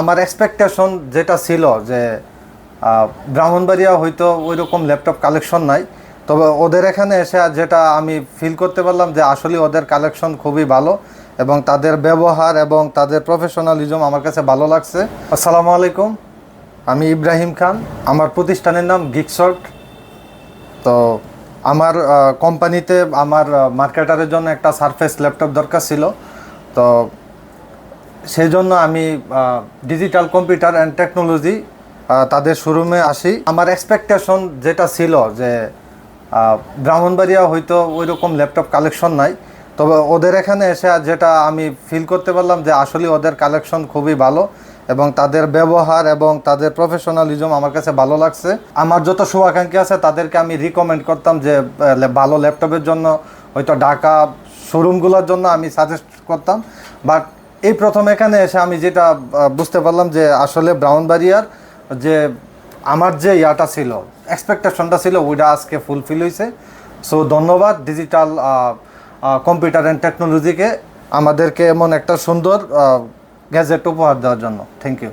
আমার এক্সপেকটেশন যেটা ছিল যে ব্রাহ্মণবাড়িয়া হয়তো ওই রকম ল্যাপটপ কালেকশন নাই, তবে ওদের এখানে এসে যেটা আমি ফিল করতে পারলাম যে আসলে ওদের কালেকশন খুবই ভালো এবং তাদের ব্যবহার এবং তাদের প্রফেশনালিজম আমার কাছে ভালো লাগছে। আসসালামু আলাইকুম, আমি ইব্রাহিম খান, আমার প্রতিষ্ঠানের নাম গিকশর্ট তো আমার কোম্পানিতে আমার মার্কেটারের জন্য একটা সারফেস ল্যাপটপ দরকার ছিল। তো সেই জন্য আমি ডিজিটাল কম্পিউটার অ্যান্ড টেকনোলজি তাদের শোরুমে আসি। আমার এক্সপেকটেশন যেটা ছিল যে ব্রাহ্মণবাড়িয়া হয়তো ওই রকম ল্যাপটপ কালেকশন নাই, তবে ওদের এখানে এসে যেটা আমি ফিল করতে পারলাম যে আসলে ওদের কালেকশন খুবই ভালো এবং তাদের ব্যবহার এবং তাদের প্রফেশনালিজম আমার কাছে ভালো লাগছে। আমার যত শুভাকাঙ্ক্ষী আছে তাদেরকে আমি রিকমেন্ড করতাম যে ভালো ল্যাপটপের জন্য হয়তো ঢাকা শোরুমগুলোর জন্য আমি সাজেস্ট করতাম। বাট এই প্রথম এখানে এসে আমি যেটা বুঝতে পারলাম যে আসলে ব্রাউন ব্রাউনবাড়িয়ার যে আমার যে ইয়াটা ছিল এক্সপেকটেশনটা ছিল, ওইটা আজকে ফুলফিল হয়েছে সো ধন্যবাদ ডিজিটাল কম্পিউটার অ্যান্ড টেকনোলজিকে আমাদেরকে এমন একটা সুন্দর গ্যাজেট উপহার দেওয়ার জন্য। Thank you